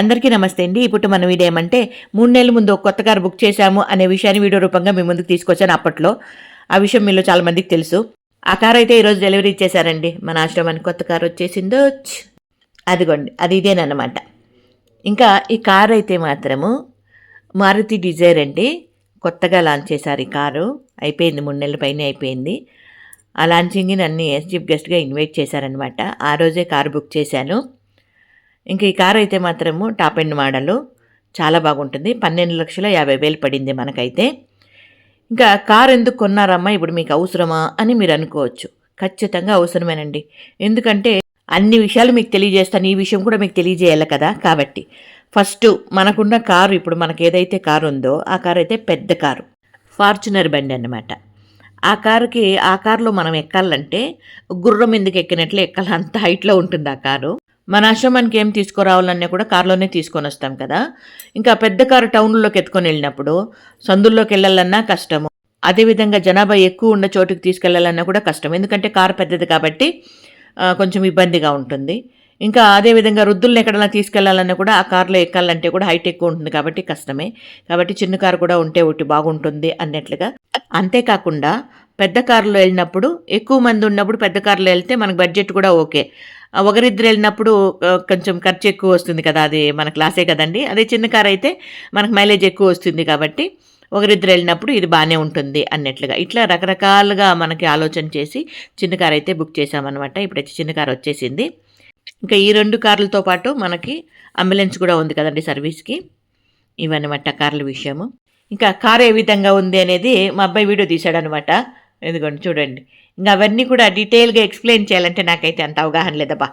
అందరికీ నమస్తే అండి. ఇప్పుడు మనం ఇదేమంటే మూడు నెలల ముందు ఒక కొత్త కారు బుక్ చేశాము అనే విషయాన్ని వీడియో రూపంగా మీ ముందుకు తీసుకొచ్చాను అప్పట్లో. ఆ విషయం మీలో చాలా మందికి తెలుసు. ఆ కారు అయితే ఈరోజు డెలివరీ ఇచ్చేశారండి. మన ఆశ్రమానికి కొత్త కారు వచ్చేసిందో అదిగోండి అది ఇదేనమాట ఇంకా ఈ కారు అయితే మాత్రము మారుతి డిజైర్ అండి. కొత్తగా లాంచ్ చేశారు ఈ కారు. అయిపోయింది మూడు నెలల పైన అయిపోయింది. ఆ లాంచింగ్ని నన్ను చీఫ్ గెస్ట్గా ఇన్వైట్ చేశారనమాట ఆ రోజే కారు బుక్ చేశాను. ఇంకా ఈ కారు అయితే మాత్రము టాప్ ఎండ్ మోడలు. చాలా బాగుంటుంది. పన్నెండు లక్షల యాభై వేలు పడింది మనకైతే. ఇంకా కారు ఎందుకు కొన్నారమ్మా? ఇప్పుడు మీకు అవసరమా అని మీరు అనుకోవచ్చు. ఖచ్చితంగా అవసరమేనండి. ఎందుకంటే అన్ని విషయాలు మీకు తెలియజేస్తాను. ఈ విషయం కూడా మీకు తెలియజేయాలి కదా కాబట్టి. ఫస్ట్ మనకున్న కారు ఇప్పుడు మనకి ఏదైతే కారు ఉందో ఆ కారు అయితే పెద్ద కారు. ఫార్చునర్ బండి అన్నమాట. ఆ కారుకి ఆ కారులో మనం ఎక్కాలంటే గుర్రం ఎందుకు ఎక్కినట్లు ఎక్కాలి. అంత హైట్లో ఉంటుంది ఆ కారు. మన ఆశ్రమానికి ఏం తీసుకురావాలన్నా కూడా కారులోనే తీసుకొని వస్తాం కదా. ఇంకా పెద్ద కారు టౌన్లోకి ఎత్తుకొని వెళ్ళినప్పుడు సందుల్లోకి వెళ్ళాలన్నా కష్టము. అదేవిధంగా జనాభా ఎక్కువ ఉన్న చోటుకి తీసుకెళ్ళాలన్నా కూడా కష్టం. ఎందుకంటే కారు పెద్దది కాబట్టి కొంచెం ఇబ్బందిగా ఉంటుంది. ఇంకా అదేవిధంగా వృద్ధుల్ని ఎక్కడైనా తీసుకెళ్ళాలన్నా కూడా ఆ కారులో ఎక్కాలంటే కూడా హైట్ ఎక్కువ ఉంటుంది కాబట్టి కష్టమే. కాబట్టి చిన్న కారు కూడా ఉంటే ఒకటి బాగుంటుంది అన్నట్లుగా. అంతేకాకుండా పెద్ద కారులో వెళ్ళినప్పుడు ఎక్కువ మంది ఉన్నప్పుడు పెద్ద కారులో వెళ్తే మనకు బడ్జెట్ కూడా ఓకే. ఒకరిద్దరు వెళ్ళినప్పుడు కొంచెం ఖర్చు ఎక్కువ వస్తుంది కదా అది మన క్లాసే కదండి. అదే చిన్న కార్ అయితే మనకు మైలేజ్ ఎక్కువ వస్తుంది కాబట్టి ఒకరిద్దరు వెళ్ళినప్పుడు ఇది బాగానే ఉంటుంది అన్నట్లుగా. ఇట్లా రకరకాలుగా మనకి ఆలోచన చేసి చిన్న కార్ అయితే బుక్ చేసామన్నమాట ఇప్పుడైతే చిన్న కారు వచ్చేసింది. ఇంకా ఈ రెండు కార్లతో పాటు మనకి అంబులెన్స్ కూడా ఉంది కదండి సర్వీస్కి. ఇవన్నమాట కార్ల విషయము. ఇంకా కార్ ఏ విధంగా ఉంది అనేది మా అబ్బాయి వీడియో తీశాడనమాట ఎందుకంటే చూడండి ఇంకా అవన్నీ కూడా డీటెయిల్గా ఎక్స్ప్లెయిన్ చేయాలంటే నాకైతే అంత అవగాహన లేదబ్బా.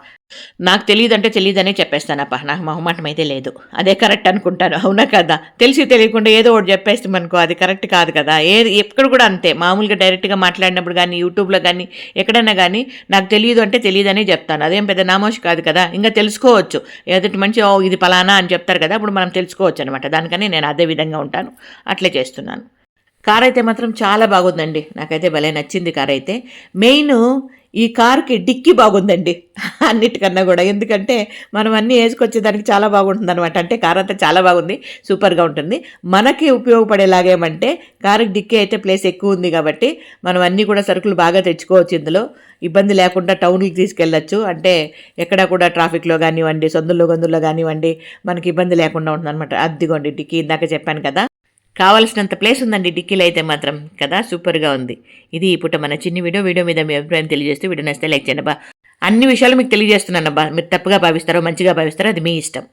నాకు తెలియదంటే తెలియదనే చెప్పేస్తానప్పా నాకు మొహమాటం అయితే లేదు. అదే కరెక్ట్ అనుకుంటాను. అవునా కదా? తెలిసి తెలియకుండా ఏదో ఒకటి చెప్పేస్తాం అనుకో అది కరెక్ట్ కాదు కదా? ఏది ఎక్కడ కూడా అంతే. మామూలుగా డైరెక్ట్గా మాట్లాడినప్పుడు కానీ యూట్యూబ్లో కానీ ఎక్కడైనా కానీ నాకు తెలియదు అంటే తెలియదనే చెప్తాను. అదేం పెద్ద నామోషి కాదు కదా? ఇంకా తెలుసుకోవచ్చు. ఎదుటి మంచి ఓ ఇది పలానా అని చెప్తారు కదా? అప్పుడు మనం తెలుసుకోవచ్చు అనమాట. దానికని నేను అదే విధంగా ఉంటాను. అట్లే చేస్తున్నాను. కార్ అయితే మాత్రం చాలా బాగుందండి. నాకైతే భలే నచ్చింది కార్ అయితే మెయిన్ ఈ కార్కి డిక్కీ బాగుందండి. అన్నిటికన్నా కూడా. ఎందుకంటే మనం అన్నీ వేసుకొచ్చేదానికి చాలా బాగుంటుంది అనమాట అంటే కార్ అంతా చాలా బాగుంది. సూపర్గా ఉంటుంది. మనకి ఉపయోగపడేలాగేమంటే కారుకి డిక్కీ అయితే ప్లేస్ ఎక్కువ ఉంది కాబట్టి మనం అన్నీ కూడా సరుకులు బాగా తెచ్చుకోవచ్చు ఇందులో. ఇబ్బంది లేకుండా టౌన్కి తీసుకెళ్ళచ్చు. అంటే ఎక్కడ కూడా ట్రాఫిక్లో కానివ్వండి సొందుల్లో గందుల్లో కానివ్వండి మనకి ఇబ్బంది లేకుండా ఉంటుంది అనమాట అద్దిగోండి డిక్కీ ఇందాక చెప్పాను కదా. కావలసినంత ప్లేస్ ఉందండి డిక్కీలో అయితే మాత్రం. కదా? సూపర్గా ఉంది. ఇది ఇప్పుడు మన చిన్ని వీడియో. వీడియో మీద మీ అభిప్రాయం తెలియజేస్తే వీడియో నచ్చితే లైక్ చేయండి అన్ని విషయాలు మీకు తెలియజేస్తున్నాను మీరు తప్పుగా భావిస్తారో మంచిగా భావిస్తారో అది మీ ఇష్టం.